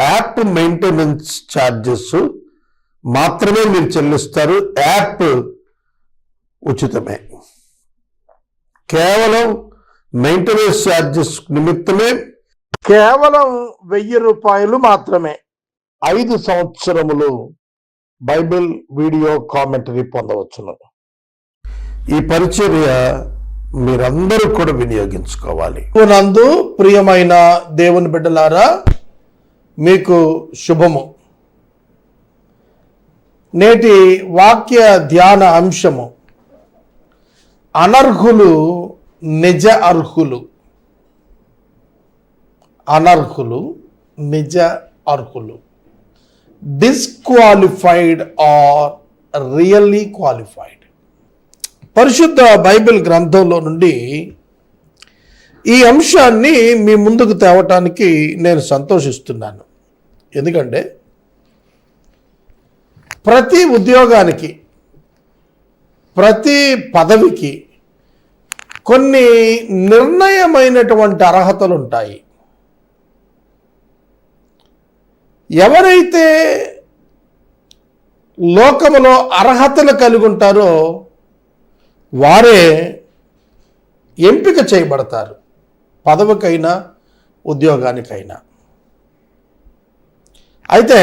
App maintenance charges మాత్రమే మీరు చెల్లిస్తారు. యాప్ ఉచితమే. కేవలం మెయింటెనెన్స్ ఛార్జెస్ నిమిత్తమే కేవలం వెయ్యి రూపాయలు మాత్రమే ఐదు సంవత్సరములు బైబిల్ వీడియో కామెంటరీ పొందవచ్చును. ఈ పరిచర్య మీరందరూ కూడా వినియోగించుకోవాలి. నందు ప్రియమైన దేవుని బిడ్డలారా మీకు శుభము. నేటి వాక్య ధ్యాన అంశము. అనర్హులు నిజ అర్హులు. అనర్హులు నిజ అర్హులు. డిస్క్వాలిఫైడ్ ఆర్ రియల్లీ క్వాలిఫైడ్ పరిశుద్ధ బైబిల్ గ్రంథంలో నుండి ఈ అంశాన్ని మీ ముందుకు తేవటానికి నేను సంతోషిస్తున్నాను. ఎందుకంటే ప్రతి ఉద్యోగానికి ప్రతి పదవికి కొన్ని నిర్ణయమైనటువంటి అర్హతలు ఉంటాయి ఎవరైతే లోకములో అర్హతలు కలిగి ఉంటారో వారే ఎంపిక చేయబడతారు. పదవికైనా ఉద్యోగానికైనా. అయితే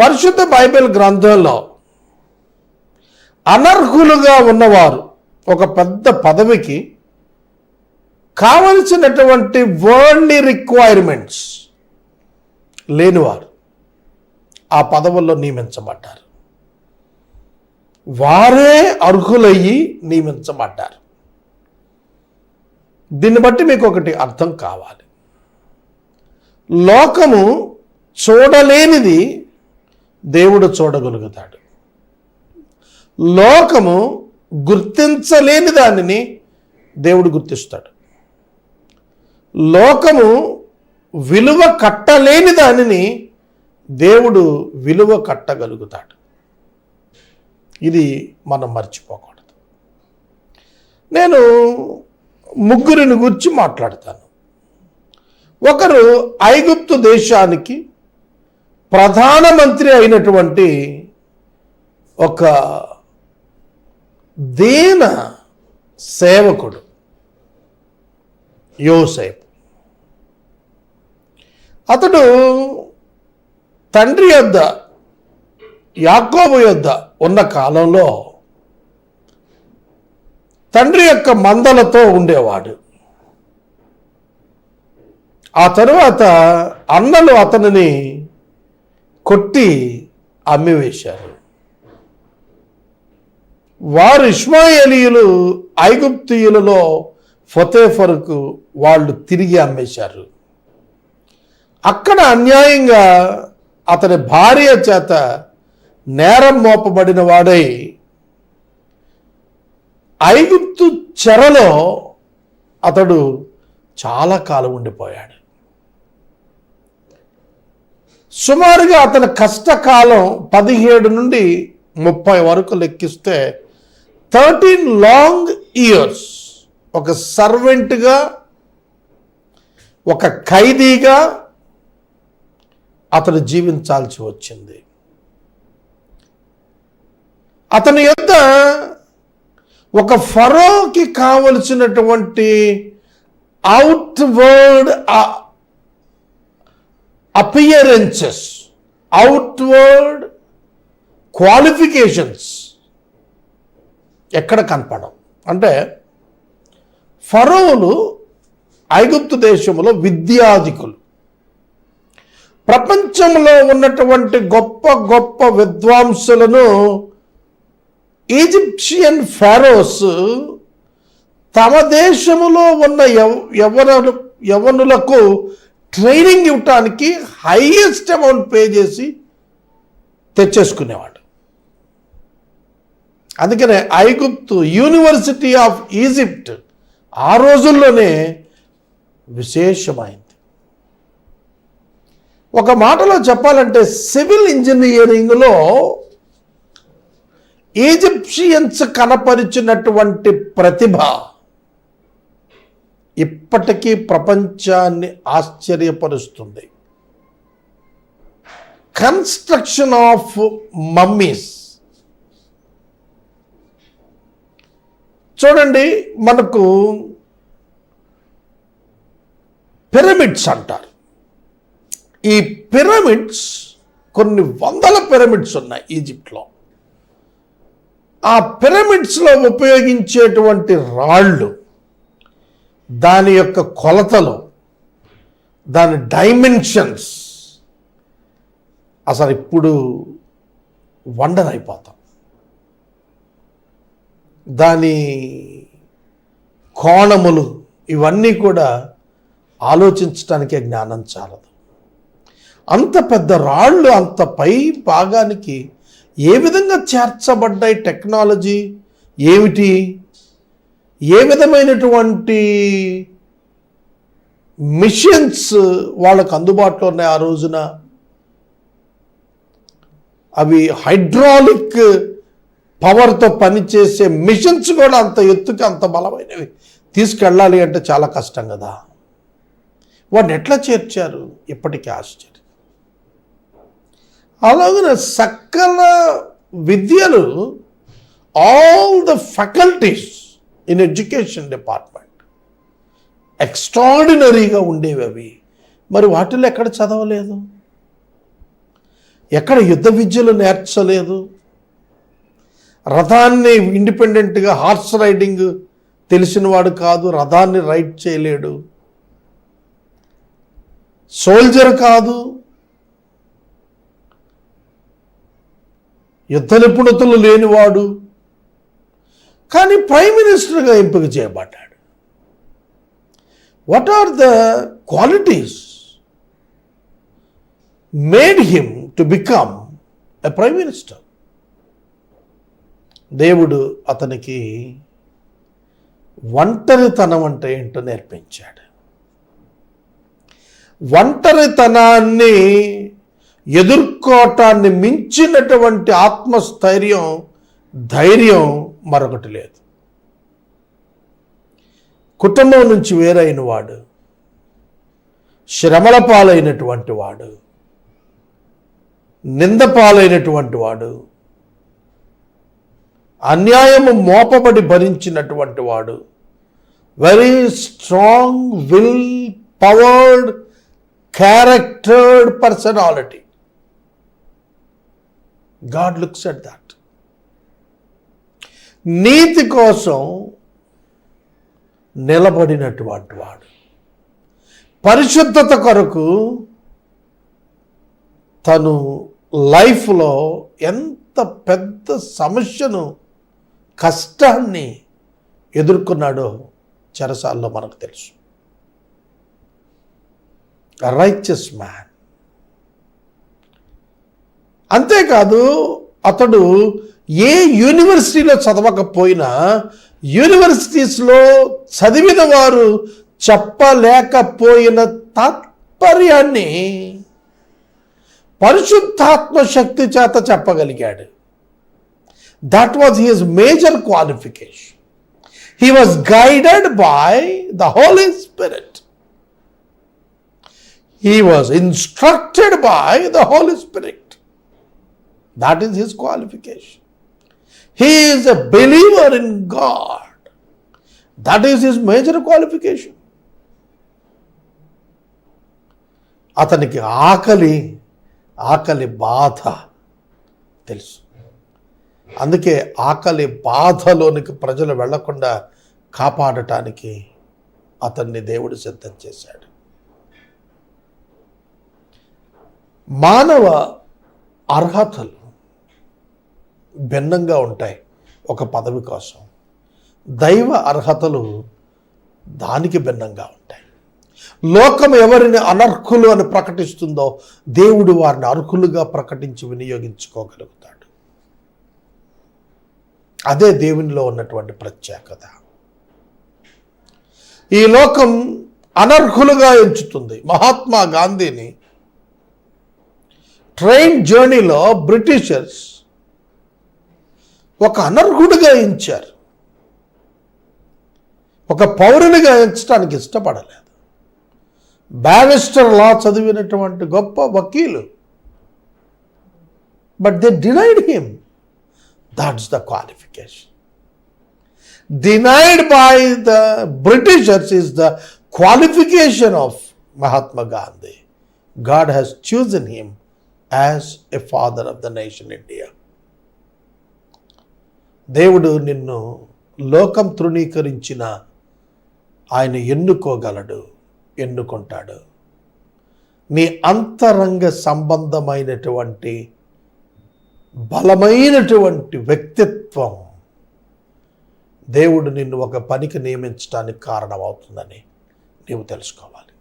పరిశుద్ధ బైబిల్ గ్రంథంలో అనర్హులుగా ఉన్నవారు ఒక పెద్ద పదవికి కావలసినటువంటి వరల్డ్లీ రిక్వైర్మెంట్స్ లేనివారు ఆ పదవుల్లో నియమించబడ్డారు. వారే అర్హులయ్యి నియమించబడ్డారు. దీన్ని బట్టి మీకు ఒకటి అర్థం కావాలి. లోకము చూడలేనిది దేవుడు చూడగలుగుతాడు. లోకము గుర్తించలేని దానిని దేవుడు గుర్తిస్తాడు. లోకము విలువ కట్టలేని దానిని దేవుడు విలువ కట్టగలుగుతాడు. ఇది మనం మర్చిపోకూడదు. నేను ముగ్గురిని గురించి మాట్లాడతాను. ఒకరు ఐగుప్తు దేశానికి ప్రధానమంత్రి అయినటువంటి ఒక దీన సేవకుడు యోసేపు. అతడు తండ్రి యొద్ద యాకోబు యొద్ద ఉన్న కాలంలో తండ్రి యొక్క మందలతో ఉండేవాడు. ఆ తరువాత అన్నలు అతనిని కొట్టి అమ్మివేశారు. వారు ఇస్మాయేలీయులు ఐగుప్తియులలో ఫతేఫర్కు వాళ్ళు తిరిగి అమ్మేశారు. అక్కడ అన్యాయంగా అతని భార్య చేత నేరం మోపబడిన వాడై ఐగుప్తు చెరలో అతడు చాలా కాలం ఉండిపోయాడు. సుమారుగా అతని కష్టకాలం పదిహేడు నుండి ముప్పై వరకు లెక్కిస్తే థర్టీన్ లాంగ్ ఇయర్స్ ఒక సర్వెంట్గా ఒక ఖైదీగా అతడు జీవించాల్సి వచ్చింది. అతని యొక్క ఒక ఫరోకి కావలసినటువంటి outward appearances outward qualifications ఎక్కడ కనపడవు. అంటే ఫరోలు ఐగుప్తు దేశంలో విద్యాధికులు. ప్రపంచంలో ఉన్నటువంటి గొప్ప గొప్ప విద్వాంసులను ఈజిప్షియన్ ఫారోస్ తమ దేశములో ఉన్న యవ- యవనులు యవనులకు ట్రైనింగ్ ఇవ్వటానికి హైయెస్ట్ అమౌంట్ పే చేసి తెచ్చేసుకునేవాడు. అందుకనే ఐగుప్తు యూనివర్సిటీ ఆఫ్ ఈజిప్ట్ ఆ రోజుల్లోనే విశేషమైంది. ఒక మాటలో చెప్పాలంటే సివిల్ ఇంజనీరింగ్లో ఈజిప్షియన్స్ కనపరిచినటువంటి ప్రతిభ ఇప్పటికీ ప్రపంచాన్ని ఆశ్చర్యపరుస్తుంది. కన్స్ట్రక్షన్ ఆఫ్ మమ్మీస్ చూడండి మనకు పిరమిడ్స్ అంటారు. ఈ పిరమిడ్స్ కొన్ని వందల పిరమిడ్స్ ఉన్నాయి ఈజిప్ట్లో. ఆ పిరమిడ్స్లో ఉపయోగించేటువంటి రాళ్ళు దాని యొక్క కొలతలు దాని డైమెన్షన్స్ అసలు ఇప్పుడు వండర్ అయిపోతాం దాని కోణములు ఇవన్నీ కూడా ఆలోచించటానికే జ్ఞానం చాలదు. అంత పెద్ద రాళ్ళు అంత పై భాగానికి ఏ విధంగా చేర్చబడ్డాయి టెక్నాలజీ? ఏమిటి? ఏ విధమైనటువంటి మిషన్స్ వాళ్ళకు అందుబాటులో ఉన్నాయి ఆ రోజున? అవి హైడ్రాలిక్ పవర్తో పనిచేసే మిషన్స్ కూడా అంత ఎత్తుకి అంత బలమైనవి. తీసుకెళ్ళాలి అంటే చాలా కష్టం కదా. వాడిని ఎట్లా చేర్చారు? ఇప్పటికీ ఆశ్చర్యం. అలాగిన సకల విద్యలు all the faculties in education department ఎక్స్ట్రాడినరీగా ఉండేవి అవి. మరి వాటిలో ఎక్కడ చదవలేదు? ఎక్కడ యుద్ధ విద్యలు నేర్చలేదు? రథాన్ని ఇండిపెండెంట్గా హార్స్ రైడింగ్ తెలిసినవాడు కాదు రథాన్ని రైడ్ చేయలేడు. సోల్జర్ కాదు యుద్ధ నిపుణతలు లేనివాడు. కానీ ప్రైమ్ మినిస్టర్గా ఎంపిక చేయబడ్డాడు. What are the qualities made him to become a prime minister దేవుడు అతనికి ఒంటరితనం అంటే ఏంటో నేర్పించాడు. ఒంటరితనాన్ని ఎదుర్కోవటాన్ని మించినటువంటి ఆత్మస్థైర్యం ధైర్యం మరొకటి లేదు. కుటుంబం నుంచి వేరైన వాడు శ్రమల పాలైనటువంటి వాడు నింద పాలైనటువంటి వాడు అన్యాయము మోపబడి భరించినటువంటి వాడు very strong will powered charactered personality God looks at that నీతి కోసం నిలబడినటువంటి వాడు. పరిశుద్ధత కొరకు తను లైఫ్లో ఎంత పెద్ద సమస్యను కష్టాన్ని ఎదుర్కొన్నాడో చెరసాల్లో మనకు తెలుసు. రైచస్ మ్యాన్ అంతేకాదు అతడు ఏ యూనివర్సిటీలో చదవకపోయినా యూనివర్సిటీస్లో చదివిన వారు చెప్పలేకపోయిన తాత్పర్యాన్ని పరిశుద్ధాత్మ శక్తి చేత చెప్పగలిగాడు. That was his major qualification he was guided by the Holy Spirit he was instructed by the Holy Spirit that is his qualification he is a believer in God that is his major qualification అతనికి ఆకలి ఆకలి బాధ తెలుసు. అందుకే ఆకలి బాధలోనికి ప్రజలు వెళ్ళకుండా కాపాడటానికి అతన్ని దేవుడు సిద్ధం చేశాడు. మానవ అర్హతలు భిన్నంగా ఉంటాయి ఒక పదవి కోసం. దైవ అర్హతలు దానికి భిన్నంగా ఉంటాయి. లోకం ఎవరిని అనర్హులు అని ప్రకటిస్తుందో దేవుడు వారిని అర్హులుగా ప్రకటించి వినియోగించుకోగలుగుతాడు. అదే దేవునిలో ఉన్నటువంటి ప్రత్యేకత. ఈ లోకం అనర్హులుగా ఎంచుతుంది. మహాత్మా గాంధీని ట్రైన్ జర్నీలో బ్రిటిషర్స్ ఒక అనర్హుడిగా ఎంచారు ఒక పౌరునిగా ఎంచడానికి ఇష్టపడలేదు బ్యారిస్టర్ లా చదివినటువంటి గొప్ప వకీలు but they denied him that's the qualification denied by the Britishers is the qualification of Mahatma Gandhi. God has chosen him as a father of the nation India. దేవుడు నిన్ను లోకం తృణీకరించిన ఆయన ఎన్నుకోగలడు ఎన్నుకుంటాడు. నీ అంతరంగ సంబంధమైనటువంటి బలమైనటువంటి వ్యక్తిత్వం దేవుడు నిన్ను ఒక పనికి నియమించడానికి కారణమవుతుందని నీవు తెలుసుకోవాలి.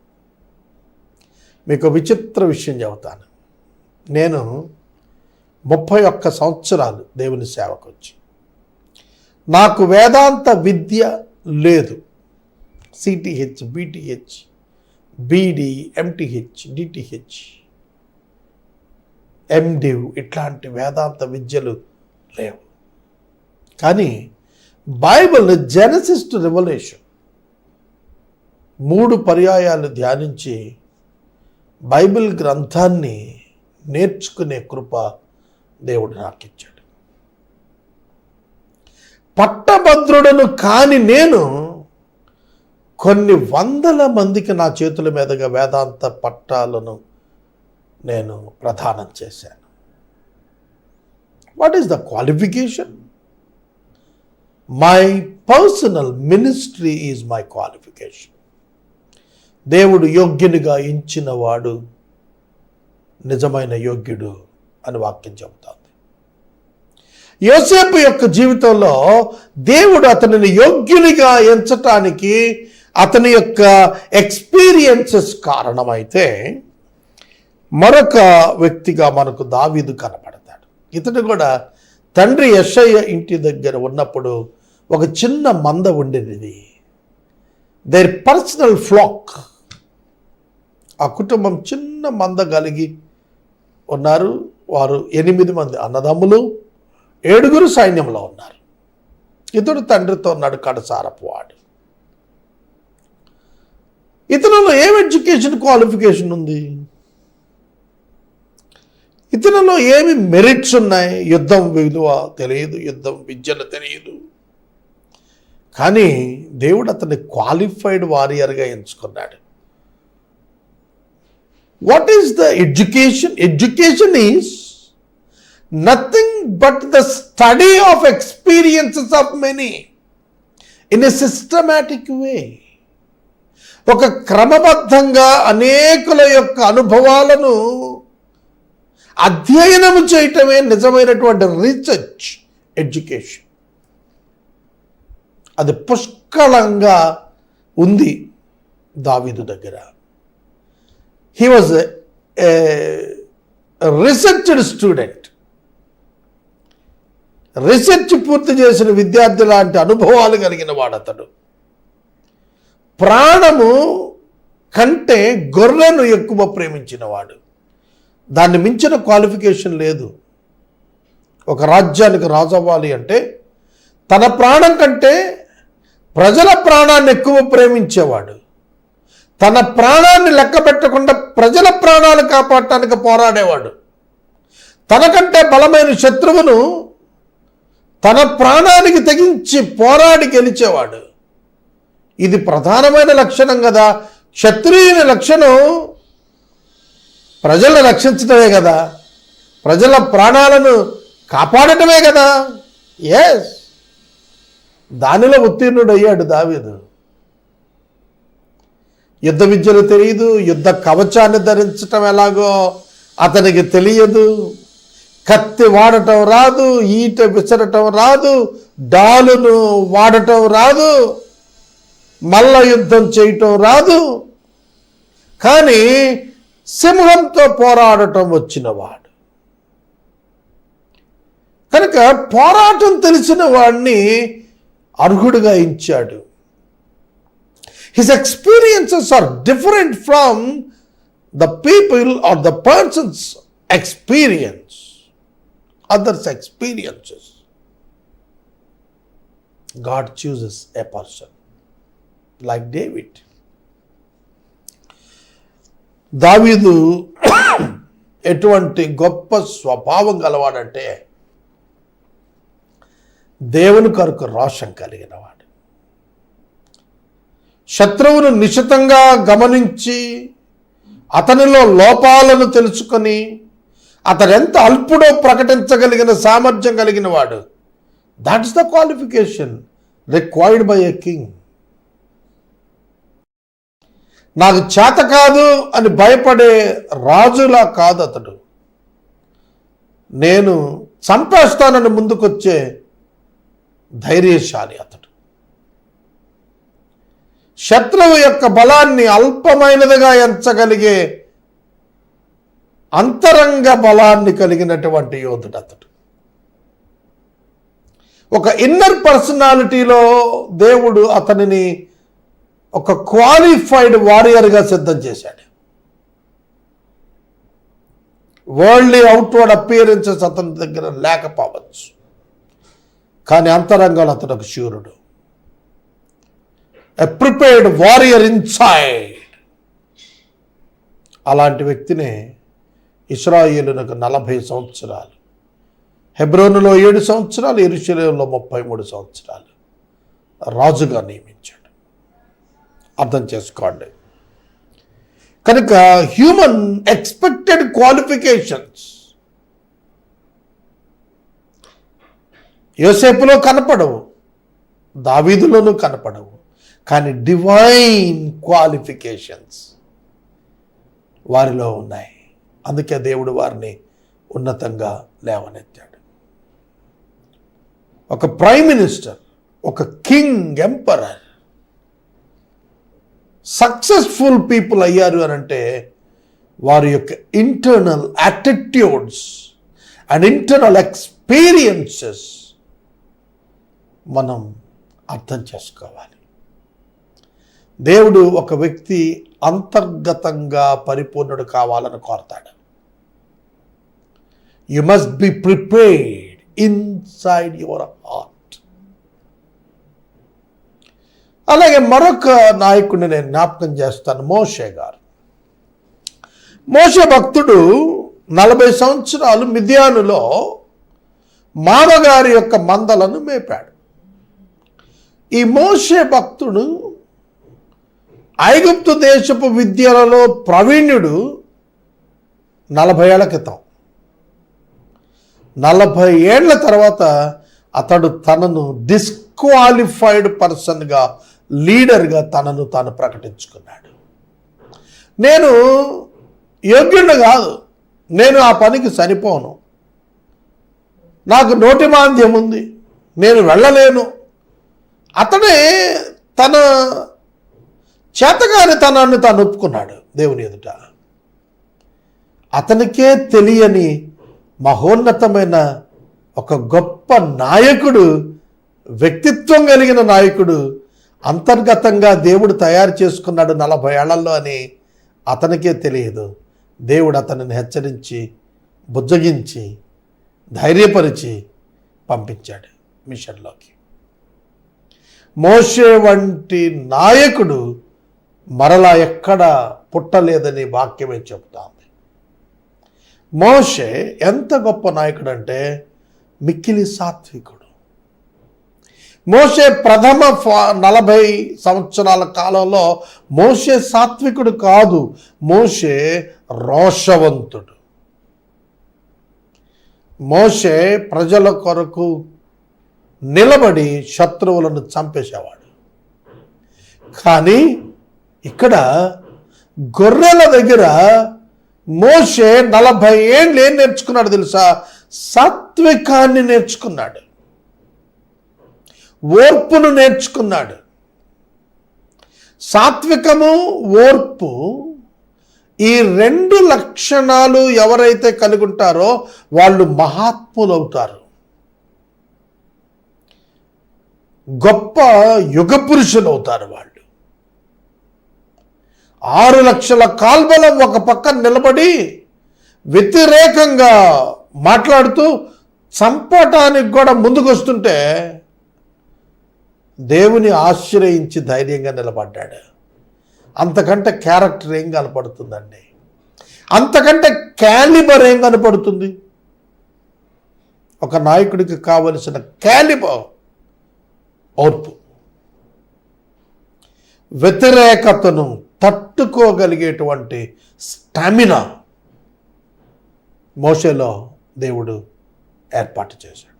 మీకు విచిత్ర విషయం చెబుతాను. నేను ముప్పై ఒక్క సంవత్సరాలు దేవుని సేవకు వచ్చి నాకు వేదాంత విద్య లేదు. CTH BTH BD MTH DTH MDiv ఇట్లాంటి వేదాంత విద్యలు లేవు. కానీ బైబిల్ జెనసిస్ టు రెవల్యూషన్ మూడు పర్యాయాలు ధ్యానించి బైబిల్ గ్రంథాన్ని నేర్చుకునే కృప దేవుడు నాకు ఇచ్చాడు పట్టభద్రుడను కాని నేను కొన్ని వందల మందికి నా చేతుల మీదుగా వేదాంత పట్టాలను నేను ప్రదానం చేశాను. What is the qualification my personal ministry is my qualification దేవుడు యోగ్యునిగా ఇచ్చిన వాడు నిజమైన యోగ్యుడు అని వాక్యం చెబుతాను. యోసేపు యొక్క జీవితంలో దేవుడు అతనిని యోగ్యునిగా ఎంచటానికి అతని యొక్క ఎక్స్పీరియన్సెస్ కారణమైతే మరొక వ్యక్తిగా మనకు దావీదు కనపడతాడు. ఇతడు కూడా తండ్రి యశయ్య ఇంటి దగ్గర ఉన్నప్పుడు ఒక చిన్న మంద ఉండేది. దేర్ పర్సనల్ ఫ్లాక్ ఆ కుటుంబం చిన్న మంద కలిగి ఉన్నారు. వారు ఎనిమిది మంది అన్నదమ్ములు ఏడుగురు సైన్యంలో ఉన్నారు. ఇతడు తండ్రితో ఉన్నాడు కడసారపు వాడు. ఇతనిలో ఏం ఎడ్యుకేషన్ క్వాలిఫికేషన్ ఉంది? ఇతనిలో ఏమి మెరిట్స్ ఉన్నాయి? యుద్ధం విలువ తెలియదు యుద్ధం విద్యను తెలియదు. కానీ దేవుడు అతన్ని క్వాలిఫైడ్ వారియర్గా ఎంచుకున్నాడు. What is the education education is nothing but the study of experiences of many in a systematic way ఒక క్రమబద్ధంగా అనేకుల యొక్క అనుభవాలను అధ్యయనం చేయటమే నిజమైనటువంటి రీసెర్చ్ ఎడ్యుకేషన్ అది పుష్కలంగా ఉంది దావిదు దగ్గర. He was researched student research పూర్తి చేసిన విద్యార్థి లాంటి అనుభవాలు కలిగిన వాడతడు. ప్రాణము కంటే గొర్రెను ఎక్కువ ప్రేమించినవాడు దాన్ని మించిన క్వాలిఫికేషన్ లేదు. ఒక రాజ్యానికి రాజు అవ్వాలి అంటే తన ప్రాణం కంటే ప్రజల ప్రాణాన్ని ఎక్కువ ప్రేమించేవాడు. తన ప్రాణాన్ని లెక్క పెట్టకుండా ప్రజల ప్రాణాలు కాపాడటానికి పోరాడేవాడు. తనకంటే బలమైన శత్రువును తన ప్రాణానికి తెగించి పోరాడి గెలిచేవాడు. ఇది ప్రధానమైన లక్షణం కదా క్షత్రియుని లక్షణం ప్రజలను రక్షించడమే కదా ప్రజల ప్రాణాలను కాపాడటమే కదా ఎస్ దానిలో ఉత్తీర్ణుడు అయ్యాడు దావీదు. యుద్ధ విద్యలు తెలియదు యుద్ధ కవచాన్ని ధరించటం ఎలాగో అతనికి తెలియదు. కత్తి వాడటం రాదు ఈట విసరటం రాదు డాలును వాడటం రాదు మల్ల యుద్ధం చేయటం రాదు. కానీ సింహంతో పోరాడటం వచ్చినవాడు. కనుక పోరాటం తెలిసిన వాడిని అర్హుడుగా ఇచ్చాడు his experiences are different from the people are the persons experience others experiences God chooses a person like David Daveedu ఎటువంటి గొప్ప స్వభావం గలవాడంటే దేవుని కొరకు రోషం కలిగినవాడు. శత్రువును నిశితంగా గమనించి అతనిలో లోపాలను తెలుసుకొని అతను ఎంత అల్పుడో ప్రకటించగలిగిన సామర్థ్యం కలిగిన వాడు. That is the qualification required by a king నాకు చేత కాదు అని భయపడే రాజులా కాదు అతడు. నేను చంపేస్తానని ముందుకొచ్చే ధైర్యశాలి అతడు. శత్రువు యొక్క బలాన్ని అల్పమైనదిగా ఎంచగలిగే అంతరంగ బలాన్ని కలిగినటువంటి యోధుడు అతడు. ఒక ఇన్నర్ పర్సనాలిటీలో దేవుడు అతనిని ఒక క్వాలిఫైడ్ వారియర్గా సిద్ధం చేశాడు. వరల్డ్లీ అవుట్వర్డ్ అపియరెన్సెస్ అతని దగ్గర లేకపోవచ్చు. కానీ అంతరంగంలో అతడు ఒక శూరుడు. ఎ ప్రిపేర్డ్ వారియర్ ఇన్సైడ్ అలాంటి వ్యక్తినే ఇస్రాయేలునకు నలభై సంవత్సరాలు. హెబ్రోనులో ఏడు సంవత్సరాలు ఎరుశలేంలో ముప్పై మూడు సంవత్సరాలు. రాజుగా నియమించాడు. అర్థం చేసుకోండి. కనుక హ్యూమన్ ఎక్స్పెక్టెడ్ క్వాలిఫికేషన్స్ యోసేపులో కనపడవు దావీదులోనూ కనపడవు. కానీ డివైన్ క్వాలిఫికేషన్స్ వారిలో ఉన్నాయి. అందుకే దేవుడు వారిని ఉన్నతంగా లేవనెత్తాడు. ఒక ప్రైమ్ మినిస్టర్ ఒక కింగ్ ఎంపరర్ సక్సెస్ఫుల్ పీపుల్ అయ్యారు అని అంటే వారి యొక్క internal attitudes and internal experiences మనం అర్థం చేసుకోవాలి. దేవుడు ఒక వ్యక్తి అంతర్గతంగా పరిపూర్ణుడు కావాలని కోరతాడు. You must be prepared inside your heart అలాగే మరొక నాయకుడిని నేను జ్ఞాపకం చేస్తాను మోషే గారు. మోషే భక్తుడు నలభై సంవత్సరాలు మిథియానులో మామగారి యొక్క మందలను మేపాడు. ఈ మోషే భక్తుడు ఐగుప్తు దేశపు విద్యలలో ప్రవీణ్యుడు నలభై ఏళ్ళ క్రితం. నలభై ఏళ్ళ తర్వాత అతడు తనను డిస్క్వాలిఫైడ్ పర్సన్గా లీడర్గా తనను తాను ప్రకటించుకున్నాడు. నేను యోగ్యుడు కాదు. నేను ఆ పనికి సరిపోను. నాకు నోటి మాంద్యం ఉంది. నేను వెళ్ళలేను. అతడే తన చేతగాని తనను తాను ఒప్పుకున్నాడు దేవుని ఎదుట. అతనికే తెలియని మహోన్నతమైన ఒక గొప్ప నాయకుడు వ్యక్తిత్వం కలిగిన నాయకుడు అంతర్గతంగా దేవుడు తయారు చేసుకున్నాడు నలభై ఏళ్ళలో అని అతనికే తెలియదు. దేవుడు అతనిని హెచ్చరించి బుజ్జగించి ధైర్యపరిచి పంపించాడు మిషన్లోకి. మోషే వంటి నాయకుడు మరలా ఎక్కడ పుట్టలేదని వాక్యమే చెప్తాంది. మోషే ఎంత గొప్ప నాయకుడు అంటే మిక్కిలి సాత్వికుడు. మోషే ప్రథమ ఫ- నలభై సంవత్సరాల కాలంలో మోషే సాత్వికుడు కాదు మోషే రోషవంతుడు. మోషే ప్రజల కొరకు నిలబడి శత్రువులను చంపేసేవాడు. కానీ ఇక్కడ గొర్రెల దగ్గర మోషే నలభై ఏళ్ళు ఏం నేర్చుకున్నాడు తెలుసా? సాత్వికాన్ని నేర్చుకున్నాడు. ఓర్పును నేర్చుకున్నాడు. సాత్వికము ఓర్పు ఈ రెండు లక్షణాలు ఎవరైతే కలిగి ఉంటారో వాళ్ళు మహాత్ములు అవుతారు గొప్ప యుగ పురుషులు అవుతారు వాళ్ళు. ఆరు లక్షల కాల్బలం ఒక పక్క నిలబడి వ్యతిరేకంగా మాట్లాడుతూ చంపటానికి కూడా ముందుకు వస్తుంటే దేవుని ఆశ్రయించి ధైర్యంగా నిలబడ్డాడు. అంతకంటే క్యారెక్టర్ ఏం కనపడుతుందండి? అంతకంటే క్యాలిబర్ ఏం కనపడుతుంది? ఒక నాయకుడికి కావలసిన క్యాలిబర్ ఓర్పు. వ్యతిరేకతను తట్టుకోగలిగేటువంటి స్టామినా మోషేలో దేవుడు ఏర్పాటు చేశాడు.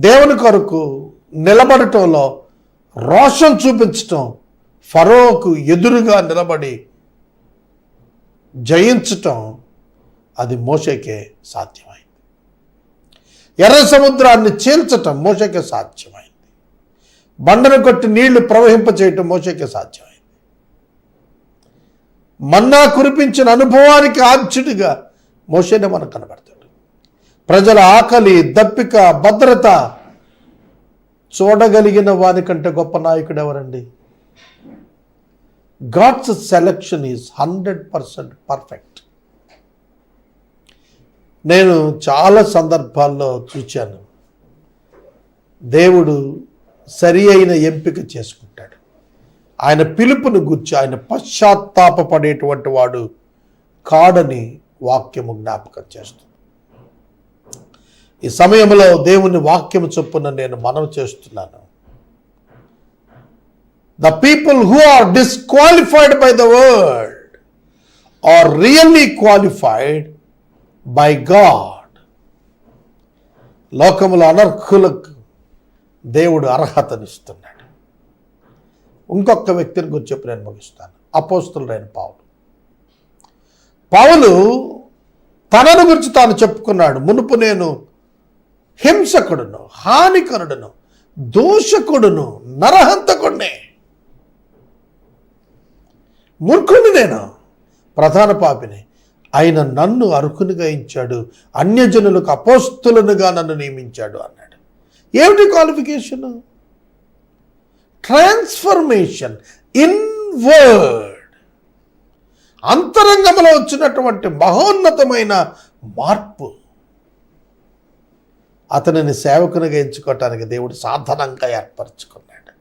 దేవుని కొరకు నిలబడటంలో రోషం చూపించటం ఫరోకు ఎదురుగా నిలబడి జయించటం అది మోషకే సాధ్యమైంది. ఎర్ర సముద్రాన్ని చీల్చటం మోషకే సాధ్యమైంది. బండను కొట్టి నీళ్ళు ప్రవహింపచేయటం మోషకే సాధ్యమైంది. మన్నా కురిపించిన అనుభవానికి ఆద్యుడిగా మోషేనే మనకు కనబడతాడు. ప్రజల ఆకలి దప్పిక భద్రత చూడగలిగిన వానికంటే గొప్ప నాయకుడు ఎవరండి? God's selection is hundred percent perfect. నేను చాలా సందర్భాల్లో చూచాను. దేవుడు సరి అయిన ఎంపిక చేసుకుంటాడు. ఆయన పిలుపును గుర్చి ఆయన పశ్చాత్తాపపడేటువంటి వాడు కాడని వాక్యము జ్ఞాపకం చేస్తుంది. ఈ సమయంలో దేవుని వాక్యము చొప్పున నేను మనం చేస్తున్నాను. The people who are disqualified by the world are really qualified by God లోకముల అనర్హులకు దేవుడు అర్హతనిస్తున్నాడు. ఇంకొక వ్యక్తిని గురించి చెప్పి నేను ముగిస్తాను. అపోస్తులైన పావులు పావులు తనను గురించి తాను చెప్పుకున్నాడు. మునుపు నేను హింసకుడును హానికరుడును దూషకుడును నరహంతకుడినే. మూర్ఖుని నేను ప్రధాన పాపిని. ఆయన నన్ను అర్హునిగా ఇచ్చాడు అన్యజనులకు అపోస్తులనుగా నన్ను నియమించాడు అన్నాడు. ఏమిటి క్వాలిఫికేషన్ ట్రాన్స్ఫర్మేషన్ ఇన్వర్డ్ అంతరంగంలో వచ్చినటువంటి మహోన్నతమైన మార్పు. అతనిని సేవకునిగా ఎంచుకోవటానికి దేవుడు సాధనంగా ఏర్పరచుకున్నాడు.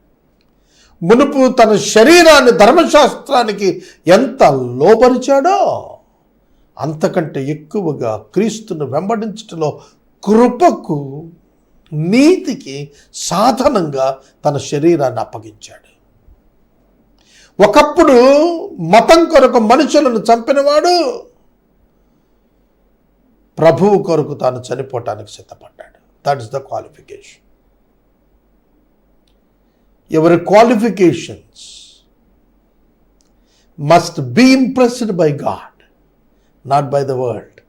మునుపు తన శరీరాన్ని ధర్మశాస్త్రానికి ఎంత లోపరిచాడో అంతకంటే ఎక్కువగా క్రీస్తును వెంబడించటంలో కృపకు నీతికి సాధనంగా తన శరీరాన్ని అప్పగించాడు. ఒకప్పుడు మతం కొరకు మనుషులను చంపినవాడు ప్రభువు కొరకు తాను చనిపోవటానికి సిద్ధపడ్డాడు. దట్ ఇస్ ద క్వాలిఫికేషన్ ఎవరి qualifications must be impressed by God not by the world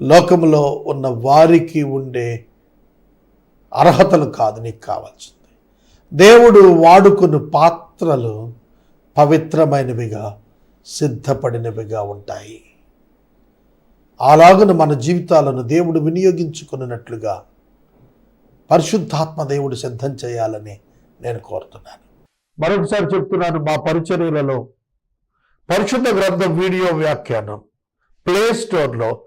లోకంలో ఉన్న వారికి ఉండే అర్హతలు కాదు నీకు కావాల్సింది. దేవుడు వాడుకుని పాత్రలు పవిత్రమైనవిగా సిద్ధపడినవిగా ఉంటాయి. అలాగున మన జీవితాలను దేవుడు వినియోగించుకున్నట్లుగా పరిశుద్ధాత్మ దేవుడు సిద్ధం చేయాలని నేను కోరుతున్నాను. మరొకసారి చెప్తున్నాను మా పరిచర్యలలో పరిశుద్ధ గ్రంథం వీడియో వ్యాఖ్యానం. ప్లే స్టోర్లో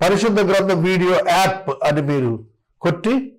పరిశుద్ధ గ్రంథం వీడియో యాప్ అని మీరు కొట్టి